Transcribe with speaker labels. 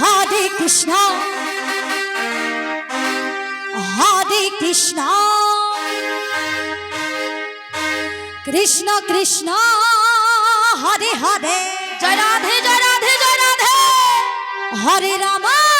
Speaker 1: Hare Krishna. Hare Krishna. Krishna Krishna Hare Hare.
Speaker 2: Joy Radhe Joy Radhe Joy Radhe.
Speaker 1: Hare Ram.